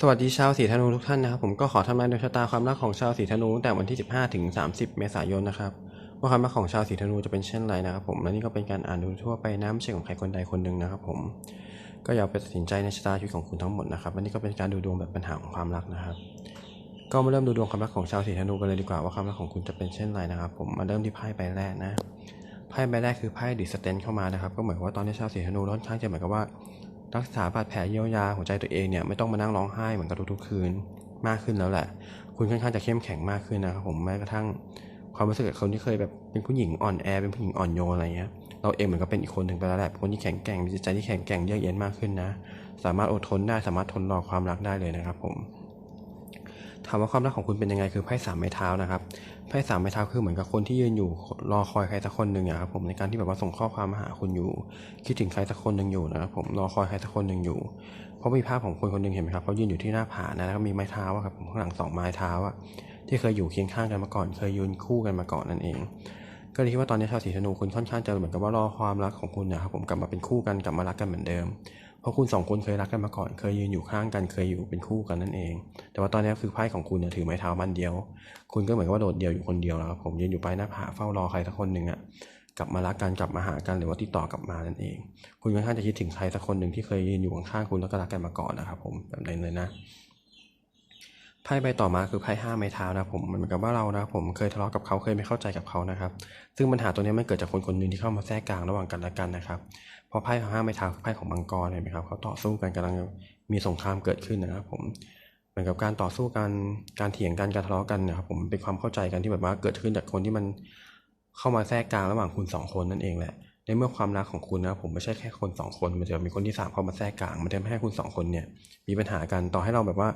สวัสดีชาวสีธนูทุกท่านนะครับผมก็ขอทำนายดวงชะตาความรักของชาวสีธนูตั้งแต่วันที่ 15 ถึง 30 เมษายนนะครับว่าความรักของชาวสีธนูจะเป็นเช่นไรนะครับผมและนี่ก็เป็นการอ่านดูทั่วไปน้ำเชื่อของใครคนใดคนหนึ่งนะครับผมก็อย่าไปตัดสินใจในชะตาชีวิตของคุณทั้งหมดนะครับวันนี้ก็เป็นการดูดวงแบบปัญหาของความรักนะครับ ก็มาเริ่มดูดวงความรักของชาวสีธนูกันเลยดีกว่าว่าความรักของคุณจะเป็นเช่นไรนะครับ ผมมาเริ่มที่ไพ่ใบแรกนะไพ่ใบแรกคือไพ่ดิสเตนเข้ามานะครับ ก็เหมือนว่าตอนนี้ชาวสีธนูค่อนข้างจะเหมือนกับว่า รักษาบาดแผลเยียวยาหัวใจตัวเองเนี่ยไม่ต้องมานั่งร้องไห้เหมือนกับทุกๆคืนมากขึ้นแล้วแหละ คุณค่อนข้างจะเข้มแข็งมากขึ้นนะครับผมแม้กระทั่งความรู้สึกกับคนที่เคยแบบเป็นผู้หญิงอ่อนแอเป็นผู้หญิงอ่อนโยนอะไรเงี้ยเราเองเหมือนกับเป็นอีกคนหนึ่งไปแล้วแหละคนที่แข็งแกร่งมีจิตใจที่แข็งแกร่งเยือกเย็นมากขึ้นนะ สามารถอดทนได้สามารถทนรอความรักได้เลยนะครับผม ถามว่าความรักของคุณเป็นยังไงคือไพ่สามไม้เท้านะครับไพ่สามไม้เท้าคือเหมือนกับคนที่ยืนอยู่รอคอยใครสักคนหนึ่งอะครับผมในการที่แบบว่าส่งข้อความมาหาคุณอยู่ คิดถึงใครสักคนหนึ่งอยู่นะครับผมรอคอยใครสักคนหนึ่งอยู่เพราะมีภาพของคนคนหนึ่งเห็นไหมครับเขายืนอยู่ที่หน้าผานะแล้วก็มีไม้เท้าอะครับข้างหลังสองไม้เท้าอะที่เคยอยู่เคียงข้างกันมาก่อน เคยยืนคู่กันมาก่อนนั่นเอง ก็เลยคิดว่าตอนนี้ชาวสีธนูคุณค่อนข้างจะเหมือนกับว่ารอความรักของคุณนะครับผมกลับมาเป็นคู่กันกลับมารักกันเหมือนเดิม ราะคุณสองคนเคยรักกันมาก่อน เคยยืนอยู่ข้างกัน เคยอยู่เป็นคู่กันนั่นเอง แต่ว่าตอนนี้คือไพ่ของคุณเนี่ยถือไม้เท้ามันเดียว คุณก็เหมือนกับว่าโดดเดี่ยวอยู่คนเดียวแล้วครับผมยืนอยู่ปลายหน้าผาเฝ้ารอใครสักคนหนึ่งอะกลับมารักกันกลับมาหากันหรือว่าติดต่อกลับมานั่นเอง คุณค่อนข้างจะคิดถึงใครสักคนหนึ่งที่เคยยืนอยู่ข้างๆคุณแล้วก็รักกันมาก่อนนะครับผมแบบนั้นเลยนะไพ่ใบต่อมาคือไพ่ห้าไม้เท้านะผมมันเหมือนกับว่าเรานะผมเคยทะเลาะกับเขาเคยไม่เข้าใจกับเขานะครับ ซึ่งปัญหาตัวนี้มันเกิดจากคนคนหนึ่งที่เข้ามาแทรกกลางระหว่างกันและกันนะครับ ราะไพ่ของห้าไม้เท้าไพ่ของมังกรเห็นไหมครับเขาต่อสู้กันกำลังมีสงครามเกิดขึ้นนะครับ ผมเหมือนกับการต่อสู้กันการเถียงกันการทะเลาะกันนะครับ ผมเป็นความเข้าใจกันที่แบบว่าเกิดขึ้นจากคนที่มันเข้ามาแทรกกลางระหว่างคุณสองคนนั่นเองแหละในเมื่อความรักของคุณนะผมไม่ใช่แค่คนสองคนมันจะมีคนที่สามเข้ามาแทรกกลางมันจะไม่ให้คุณสองคนเนี่ย มีปัญหากันต่อให้เราแบบว่า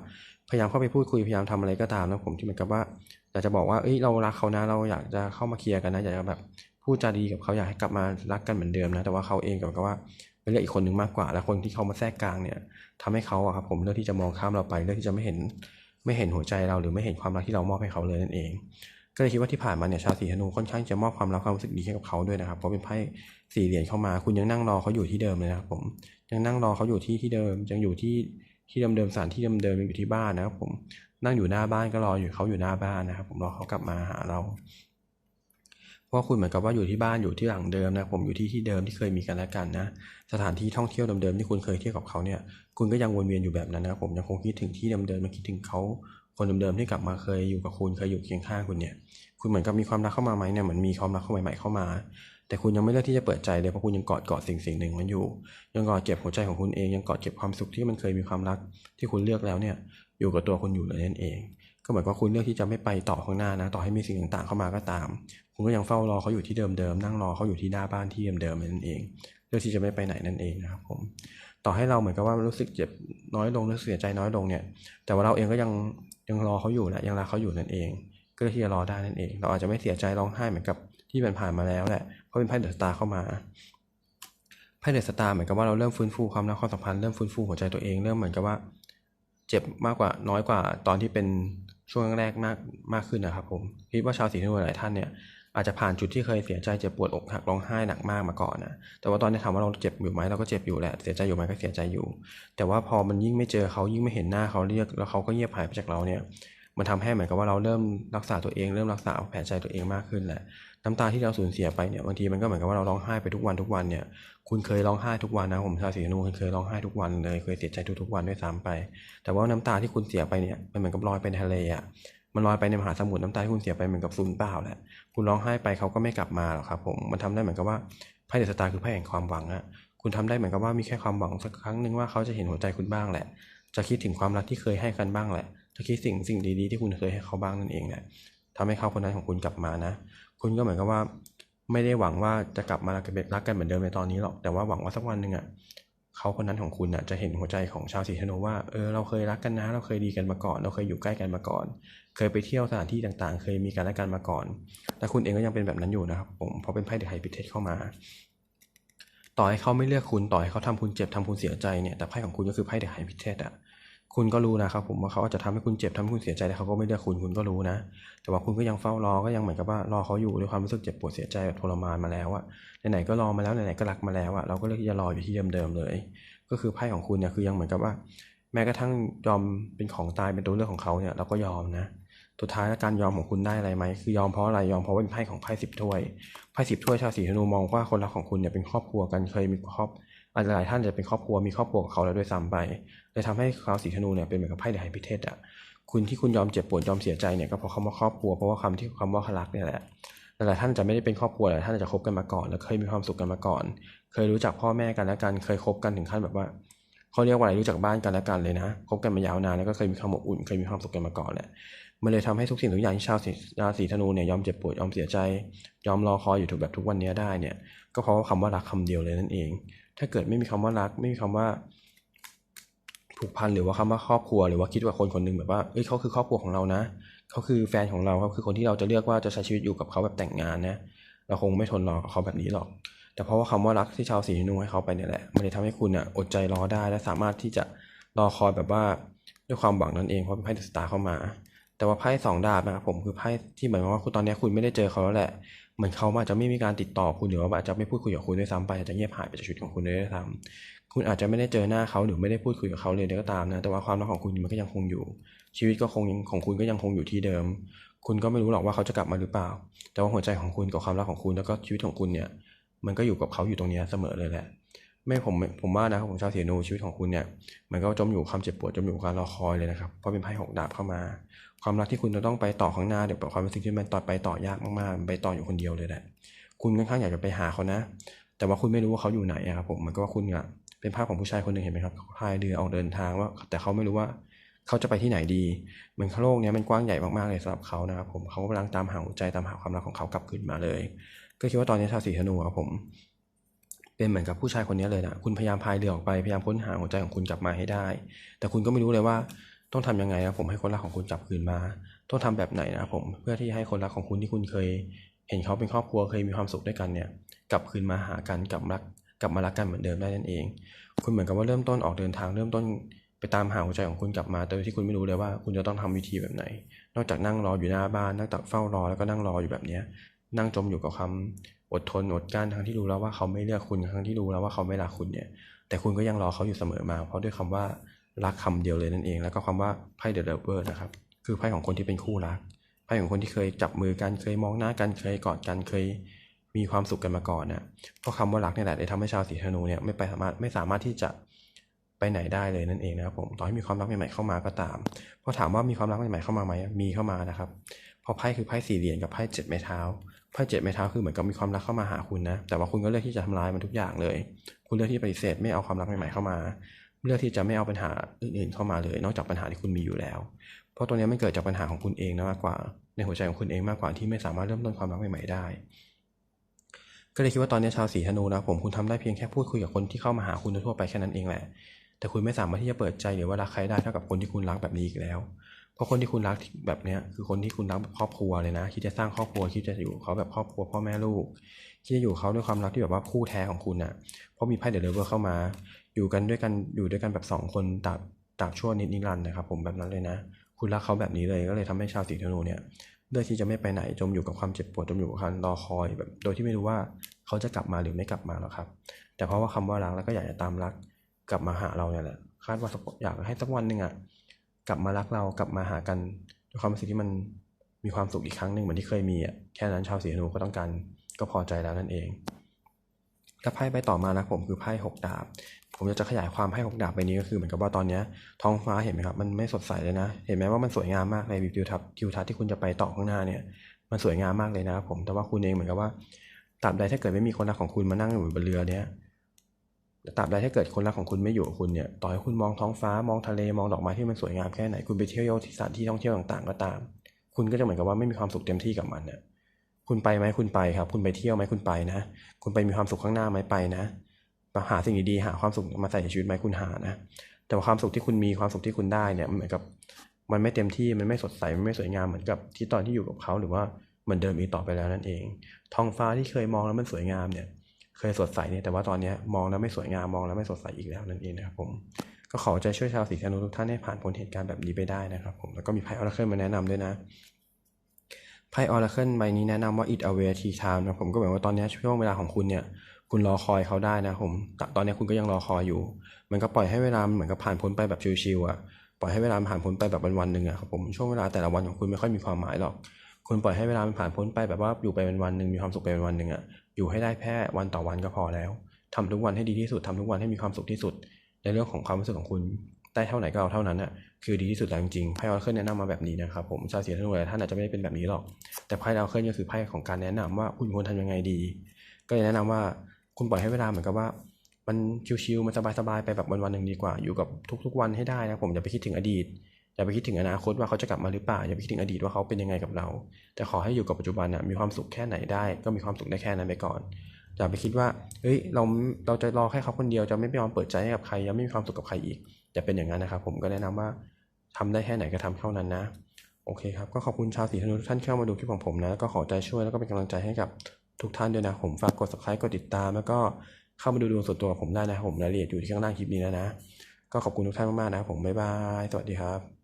พยายามเข้าไปพูดคุยพยายามทำอะไรก็ตามนะผมที่เหมือนกับว่าอยากจะบอกว่าเอ้ยเรารักเขานะเราอยากจะเข้ามาเคลียร์กันนะอยากจะแบบ พูดจาดีกับเขาอยากให้กลับมารักกันเหมือนเดิมนะ แต่ว่าเขาเองกับว่าไปเลือกอีกคนหนึ่งมากกว่า แล้วคนที่เขามาแทรกกลางเนี่ยทำให้เขาอะครับผมเลือกที่จะมองข้ามเราไปเลือกที่จะไม่เห็นไม่เห็นหัวใจเราหรือไม่เห็นความรักที่เรามอบให้เขาเลยนั่นเอง ก็เลยคิดว่าที่ผ่านมาเนี่ยชาวสีธนูค่อนข้างจะมอบความรักความรู้สึกดีให้กับเขาด้วยนะครับเพราะเป็นไพ่สี่เหรียญเข้ามาคุณยังนั่งรอเขาอยู่ที่เดิมเลยนะครับผมยังนั่งรอเขาอยู่ที่ที่เดิมยังอยู่ที่ที่เดิมๆสถานที่เดิมๆอยู่ที่บ้านนะครับผมนั่งอยู่หน้าบ้านก็รออยู่เขาอยู่หน้าบ้านนะครับผมรอเขากลับมาหาเรา เพราะคุณเหมือนกับว่าอยู่ที่บ้านอยู่ที่หลังเดิมนะผมอยู่ที่ที่เดิมที่เคยมีกันและกันนะสถานที่ท่องเที่ยวเดิมๆที่คุณเคยเที่ยวกับเขาเนี่ยคุณก็ยังวนเวียนอยู่แบบนั้นนะผมยังคงคิดถึงที่เดิมๆมาคิดถึงเขาคนเดิมๆที่กลับมาเคยอยู่กับคุณเคยอยู่เคียงข้างคุณเนี่ยคุณเหมือนกับมีความรักเข้ามาไหมเนี่ยเหมือนมีความรักเข้าใหม่ๆเข้ามา แต่คุณยังไม่เลือกที่จะเปิดใจเลยเพราะคุณยังกอดเกาะสิ่งสิ่งหนึ่งมันอยู่ ยังกอดเก็บหัวใจของคุณเองยังกอดเก็บความสุขที่มันเคยมีความรักที่คุณเลือกแล้วเนี่ยอยู่กับตัวคุณอยู่เลยนั่นเอง ก็เหมือนกับคุณเลือกที่จะไม่ไปต่อข้างหน้านะ ต่อให้มีสิ่งต่างๆเข้ามาก็ตาม คุณก็ยังเฝ้ารอเขาอยู่ที่เดิมๆนั่งรอเขาอยู่ที่หน้าบ้านที่เดิมๆนั่นเองเลือกที่จะไม่ไปไหนนั่นเองนะครับผมต่อให้เราเหมือนกับว่ารู้สึกเจ็บน้อยลงรู้สึกเสียใจน้อยลงเนี่ย แต่ว่าเราเองก็ยังยังรอเขาอยู่แหละยังรักเขาอยู่นั่นเอง ก็เลยที่จะรอได้นั่นเอง เราอาจจะไม่เสียใจร้องไห้เหมือนกับที่มันผ่านมาแล้วแหละเพราะเป็นไพ่เดอะสตาร์เข้ามาไพ่เดอะสตาร์เหมือนกับว่าเราเริ่มฟื้นฟูความรักความสัมพันธ์เริ่มฟื้นฟูหัวใจตัวเองเริ่มเหมือนกับว่า เจ็บมากกว่าน้อยกว่าตอนที่เป็น ช่วงแรกมากมากขึ้นนะครับผมคิดว่าชาวสีนวลหลายท่านเนี่ยอาจจะผ่านจุดที่เคยเสียใจเจ็บปวดอกหักร้องไห้หนักมากมาก่อนนะแต่ว่าตอนนี้ถามว่าเราเจ็บอยู่ไหมเราก็เจ็บอยู่แหละเสียใจอยู่ไหมก็เสียใจอยู่ แต่ว่าพอมันยิ่งไม่เจอเขายิ่งไม่เห็นหน้าเขาเรียกแล้วเขาก็เงียบหายไปจากเราเนี่ย มันทำให้เหมือนกับว่าเราเริ่มรักษาตัวเองเริ่มรักษาแผลใจตัวเองมากขึ้นแหละน้ำตาที่เราสูญเสียไปเนี่ยบางทีมันก็เหมือนกับว่าเราร้องไห้ไปทุกวันทุกวันเนี่ยคุณเคยร้องไห้ทุกวันนะผมชาวสีนูคุณเคยร้องไห้ทุกวันเลยเคยเสียใจทุกๆวันด้วยซ้ำไป แต่ว่าน้ำตาที่คุณเสียไปเนี่ยมันเหมือนกับลอยไปในทะเลอะมันลอยไปในมหาสมุทรน้ำตาที่คุณเสียไปเหมือนกับสูญเปล่าแหละคุณร้องไห้ไปเขาก็ไม่กลับมาหรอกครับผมมันทำได้เหมือนกับว่าไพ่เดสตาคือไพ่แห่งความหวังอะคุณทำได้เหมือนกับว่ามีแค่ความหวังสักครั้งหนึ่งว่าเขาจะเห็นหัวใจคุณบ้างแหละ จะคิดถึงความรักที่เคยให้กันบ้างแหละ จะคิดสิ่งสิ่งดีๆที่คุณเคยให้เขาบ้างนั่นเองแหละทำให้เขาคนนั้นของคุณกลับมานะ คุณก็เหมือนกับว่าไม่ได้หวังว่าจะกลับมารักกันรักกันเหมือนเดิมในตอนนี้หรอก แต่ว่าหวังว่าสักวันหนึ่งอะเขาคนนั้นของคุณอะจะเห็นหัวใจของชาวสีธนูว่า เออเราเคยรักกันนะ เราเคยดีกันมาก่อน เราเคยอยู่ใกล้กันมาก่อน เคยไปเที่ยวสถานที่ต่างๆ เคยมีกันและกันมาก่อนและคุณเองก็ยังเป็นแบบนั้นอยู่นะครับผมเพราะเป็นไพ่เดอะไฮพิเทสเข้ามา ต่อให้เขาไม่เลือกคุณ ต่อให้เขาทำคุณเจ็บทำคุณเสียใจเนี่ย แต่ไพ่ของคุณก็คือไพ่เดอะไฮพิเทสอะ คุณก็รู้นะครับผมว่าเขาอาจจะทำให้คุณเจ็บทำให้คุณเสียใจแต่เขาก็ไม่เลือกคุณคุณก็รู้นะ แต่ว่าคุณก็ยังเฝ้ารอก็ยังเหมือนกับว่ารอเขาอยู่ด้วยความรู้สึกเจ็บปวดเสียใจแบบทรมานมาแล้วอะไหนๆก็รอมาแล้วไหนๆก็รักมาแล้วอะเราก็เลือกที่จะรออยู่ที่เดิมๆเลย ก็คือไพ่ของคุณเนี่ยคือยังเหมือนกับว่า แม้กระทั่งยอมเป็นของตายเป็นตัวเลือกของเขาเนี่ยเราก็ยอมนะสุดท้ายแล้วการยอมของคุณได้อะไรไหมคือยอมเพราะอะไรยอมเพราะว่าเป็นไพ่ของไพ่สิบถ้วยไพ่สิบถ้วยชาวสีธนูมองว่าคนรักของคุณเนี่ยเป็นครอบครัวกันเคยมีครอบ อาจจะหลายท่านจะเป็นครอบครัวมีครอบครัวกับเขาแล้วด้วยซ้ำไปเลยทำให้ชาวสีธนูเนี่ยเป็นเหมือนกับไพ่เดอะไฮพิเทศอะคุณที่คุณยอมเจ็บปวดยอมเสียใจเนี่ยก็เพราะคำว่าครอบครัวเพราะว่าคำที่คำว่ารักเนี่ยแหละหลายท่านจะไม่ได้เป็นครอบครัวหลายท่านจะคบกันมาก่อน แล้วเคยมีความสุขกันมาก่อน เคยรู้จักพ่อแม่กันและกันเคยคบกันถึงขั้นแบบว่าเขาเรียกว่าอะไรรู้จักบ้านกันและกันเลยนะคบกันมายาวนานแล้วก็เคยมีความอบอุ่นเคยมีความสุขกันมาก่อนแหละมันเลยทำให้ทุกสิ่งทุกอย่างที่ชาวราศีธนูเนี่ยยอมเจ็บปวดยอมเสียใจ ยอมรอคอยอยู่ถูกแบบทุกวันนี้ได้เนี่ย ก็เพราะว่าคำว่ารักคำเดียวเลยนั่นเองถ้าเกิดไม่มีคำว่ารัก ไม่มีคำว่าผูกพันหรือว่าคำว่าครอบครัวหรือว่าคิดว่าคนคนหนึงแบบว่าเอ้ยเขาคือครอบครัวของเรานะเขาคือแฟนของเราเขาคือคนที่เราจะเลือกว่าจะใช้ชีวิตอยู่กับเขาแบบแต่งงานนะเราคงไม่ทนรอกับเขาแบบนี้หรอก แต่เพราะว่าคำว่ารักที่ชาวสีนุ่งให้เขาไปเนี่ยแหละมันเลยทำให้คุณอะอดใจรอได้และสามารถที่จะรอคอยแบบว่าด้วยความหวังนั่นเองเพราะเป็นไพ่เดอะสตาร์เข้ามา แต่ว่าไพ่สองดาบนะครับผมคือไพ่ที่เหมือนว่าคุณตอนนี้คุณไม่ได้เจอเขาแล้วแหละเหมือนเขาอาจจะไม่มีการติดต่อคุณหรือว่าอาจจะไม่พูดคุยกับคุณด้วยซ้ำไปอาจจะเงียบหายไปจากชีวิตของคุณเลยด้วยซ้ำคุณอาจจะไม่ได้เจอหน้าเขาหรือไม่ได้พูดคุยกับเขาเลยก็ตามนะแต่ว่าความรักของคุณมันก็ยังคงอยู่ ชีวิตก็คงของคุณก็ยังคงอยู่ที่เดิม คุณก็ไม่รู้หรอกว่าเขาจะกลับมาหรือเปล่า แต่ว่าหัวใจของคุณกับความรักของคุณแล้วก็ชีวิตของคุณเนี่ย มันก็อยู่กับเขาอยู่ตรงนี้เสมอเลยแหละไม่ผมผมว่านะครับผมชาวเสียนูชีวิตของคุณเนี่ยมันก็จมอยู่ความเจ็บปวดจมอยู่การรอคอยเลยนะครับเพราะเป็นไพ่หกดาบเข้ามา ความรักที่คุณจะต้องไปต่อข้างหน้าเดี๋ยวความรู้สึกที่มันต่อไปต่อยากมากๆไปต่ออยู่คนเดียวเลยแหละคุณค่อนข้างอยากจะไปหาเขานะ แต่ว่าคุณไม่รู้ว่าเขาอยู่ไหนครับผมมันก็ว่าคุณอะเป็นภาพของผู้ชายคนหนึ่งเห็นไหมครับพายเรือออกเดินทางว่า แต่เขาไม่รู้ว่าเขาจะไปที่ไหนดีเหมือนโลกนี้มันกว้างใหญ่มากๆเลยสำหรับเขานะครับผมเขากำลังตามหาหัวใจตามหาความรักของเขากลับคืนมาเลย ก็คิดว่าตอนนี้ชาวสีธนูครับผม เป็นเหมือนกับผู้ชายคนนี้เลยนะคุณพยายามพายเรือออกไปพยายามค้นหาหัวใจของคุณกลับมาให้ได้ แต่คุณก็ไม่รู้เลยว่า ต้องทำยังไงนะผมให้คนรักของคุณกลับคืนมา ต้องทำแบบไหนนะผมเพื่อที่ให้คนรักของคุณที่คุณเคย เห็นเขาเป็นครอบครัวเคยมีความสุขด้วยกันเนี่ยกลับคืนมาหากันกลับรักกลับมารักกันเหมือนเดิมได้นั่นเอง คุณเหมือนกับว่าเริ่มต้นออกเดินทางเริ่มต้นไปตามหาหัวใจของคุณกลับมาโดยที่คุณไม่รู้เลยว่าคุณจะต้องทำวิธีแบบไหน นอกจากนั่งรออยู่หน้าบ้านนั่งตักเฝ้ารอแล้วก็นั่งรออยู่แบบเนี้ยนั่งจมอยู่กับควาอดทนอดกั้นทั้งที่รู้แล้วว่าเขาไม่เลือกคุณทั้งที่รู้แล้วว่าเขาไม่รักคุณเนี่ย แต่คุณก็ยังรอเขาอยู่เสมอมา เพราะด้วยคำว่า รักคำเดียวเลยนั่นเอง แล้วก็คำว่าไพ่เดอะเลเวอร์นะครับ คือไพ่ของคนที่เป็นคู่รัก ไพ่ของคนที่เคยจับมือกันเคยมองหน้ากันเคยกอดกันเคยมีความสุขกันมาก่อนนะเพราะคำว่ารักเนี่ยแหละได้ทำให้ชาวสีธนูเนี่ยไม่ไปสามารถไม่สามารถที่จะไปไหนได้เลยนั่นเองนะครับผมต่อให้มีความรักใหม่ๆเข้ามาก็ตามพอถามว่ามีความรักใหม่ๆเข้ามาไหมมีเข้ามานะครับพราะไพ่คือไพ่สี่เหรียญกับไพ่เจ็ดไม้เท้าไพ่เจ็ดไม้เท้าคือเหมือนกับมีความรักเข้ามาหาคุณนะแต่ว่าคุณก็เลือกที่จะทำลายมันทุกอย่างเลย คุณเลือกที่ปฏิเสธไม่เอาความรักใหม่ๆเข้ามา เลือกที่จะไม่เอาปัญหาอื่นๆเข้ามาเลย นอกจากปัญหาที่คุณมีอยู่แล้ว เพราะตัวนี้มันเกิดจากปัญหาของคุณเองนะมากกว่า ในหัวใจของคุณเองมากกว่าที่ไม่สามารถเริ่มต้นความรักใหม่ๆได้ ก็เลยคิดว่าตอนนี้ชาวสีธนูนะผมคุณทำได้เพียงแค่พูดคุยกับคนที่เข้ามาหาคุณทั่วไปแค่นั้นเองแหละ แต่คุณไม่สามารถที่จะเปิดใจหรือว่ารักใครได้เท่ากับคนที่คุณรักแบบนี้อีกแล้ว เพราะคนที่คุณรักแบบเนี้ยคือคนที่คุณรักแบบครอบครัวเลยนะ คิดจะสร้างครอบครัวคิดจะอยู่เขาแบบครอบครัวพ่อแม่ลูกคิดจะอยู่เขาด้วยความรักที่แบบว่าคู่แท้ของคุณน่ะเพราะมีไพ่เดลเวอร์เข้ามา อยู่กันด้วยกันอยู่ด้วยกันแบบสองคนตากตากชั่วนิดนิรันดร์นะครับผมแบบนั้นเลยนะ คุณรักเขาแบบนี้เลยก็เลยทำให้ชาวสีธนูเนี่ยเลือกที่จะไม่ไปไหนจมอยู่กับความเจ็บปวดจมอยู่กับการรอคอยแบบ โดยที่ไม่รู้ว่าเขาจะกลับมาหรือไม่กลับมาหรอกครับ แต่เพราะว่าคำว่ารักแล้วก็อยากจะตามรัก กลับมาหาเราเนี่ยแหละคาดว่าอยากให้สักวันหนึ่งอะกลับมารักเรากลับมาหากันด้วยความรู้สึกที่มันมีความสุขอีกครั้งหนึ่งเหมือนที่เคยมีอะแค่นั้นชาวสีธนูก็ต้องการก็พอใจแล้วนั่นเองแล้วไพ่ใบต่อมานะผมคือไพ่หกดาบ ผมจะขยายความไพ่หกดาบไปนี้ก็คือเหมือนกับว่าตอนนี้ท้องฟ้าเห็นไหมครับมันไม่สดใสเลยนะ เห็นไหมว่ามันสวยงามมากเลยวิวทัศน์ทิวทัศน์ที่คุณจะไปต่อข้างหน้าเนี่ยมันสวยงามมากเลยนะครับผมแต่ว่าคุณเองเหมือนกับว่าตราบใดถ้าเกิดไม่มีคนรักของคุณมานั่งอยู่บนเรือเนี้ยตราบใดถ้าเกิดคนรักของคุณไม่อยู่กับคุณเนี่ยต่อให้คุณมองท้องฟ้ามองทะเลมองดอกไม้ที่มันสวยงามแค่ไหนคุณไปเที่ยวที่สถานที่ท่องเที่ยวต่างๆก็ตาม คุณก็จะเหมือนกับว่าไม่มีความสุขเต็มที่กับมันเนี่ยคุณไปไหมคุณไปครับ คุณไปเที่ยวไหมคุณไปนะ คุณไปมีความสุขข้างหน้าไหมไปนะ หาสิ่งดีๆหาความสุขมาใส่ในชีวิตไหมคุณหานะแต่ว่าความสุขที่คุณมีความสุขที่คุณได้เนี่ยเหมือนกับมันไม่เต็มที่มันไม่สดใสมันไม่สวยงามเหมือนกับที่ตอนที่อยู่กับเขาหรือว่าเหมือนเดิมอีกต่อไปแล้วนั่นเองท้องฟ้าที่เคยมองแล้วมันสวยงามเนี่ย เคยสดใสเนี่ยแต่ว่าตอนนี้มองแล้วไม่สวยงามมองแล้วไม่สดใสอีกแล้วนั่นเองนะครับผมก็ขอใจช่วยชาวสีธนูทุกท่านให้ผ่านพ้นเหตุการณ์แบบนี้ไปได้นะครับผมแล้วก็มีไพ่ออราเคิลมาแนะนำด้วยนะไพ่ออราเคิลใบนี้แนะนำว่า it away tea time นะผมก็เหมือนว่าตอนนี้ช่วงเวลาของคุณเนี่ย คุณรอคอยเขาได้นะผมตตอนนี้คุณก็ยังรอคอยอยู่ มันก็ปล่อยให้เวลามันเหมือนกับผ่านพ้นไปแบบชิวๆอะปล่อยให้เวลาผ่านพ้นไปแบบวันๆหนึ่งอะครับผมช่วงเวลาแต่ละวันของคุณไม่ค่อยมีความหมายหรอก คุณปล่อยให้เวลามันผ่านพ้นไปแบบว่าอยู่ไปเป็นวันหนึ่งมีความสุขไปเป็นวันหนึ่งอะอยู่ให้ได้แค่วันต่อวันก็พอแล้วทำทุกวันให้ดีที่สุดทำทุกวันให้มีความสุขที่สุด ในเรื่องของความรู้สึกของคุณได้เท่าไหนก็เอาเท่านั้นน่ะคือดีที่สุดแล้วจริงๆไพ่ออเคิลแนะนำมาแบบนี้นะครับผมชาวเสียธนูหลายท่านอาจจะไม่ได้เป็นแบบนี้หรอก แต่ไพ่ออเคิลก็คือไพ่ของการแนะนำว่าคุณควรทำยังไงดี ก็เลยแนะนำว่า คุณปล่อยให้เวลาเหมือนกับว่า มันชิวๆมันสบายๆไปแบบวันๆหนึ่งดีกว่า อยู่กับทุก ๆ วันให้ได้นะผมอย่าไปคิดถึงอดีตอย่าไปคิดถึงอนาคตว่าเขาจะกลับมาหรือเปล่าอย่าไปคิดถึงอดีตว่าเขาเป็นยังไงกับเรา แต่ขอให้อยู่กับปัจจุบันนะมีความสุขแค่ไหนได้ ก็มีความสุขได้แค่นั้นไปก่อนอย่าไปคิดว่าเฮ้ยเราเราจะรอแค่เขาคนเดียวจะไม่ยอมเปิดใจให้กับใครยังไม่มีความสุขกับใครอีกอย่าเป็นอย่างนั้นนะครับผมก็แนะนำว่าทำได้แค่ไหนก็ทำเท่านั้นนะ โอเคครับ ก็ขอบคุณชาวสีธนูทุกท่านเข้ามาดูคลิปของผมนะ ก็ขอใจช่วยแล้วก็เป็นกำลังใจให้กับ ทุกท่านด้วยนะผมฝากกด subscribe กดติดตาม แล้วก็เข้ามาดูดวงส่วนตัวกับผมได้นะผมรายละเอียดอยู่ที่ข้างล่างคลิปนี้แล้วนะ ก็ขอบคุณทุกท่านมากๆนะผมบ๊ายบาย สวัสดีครับ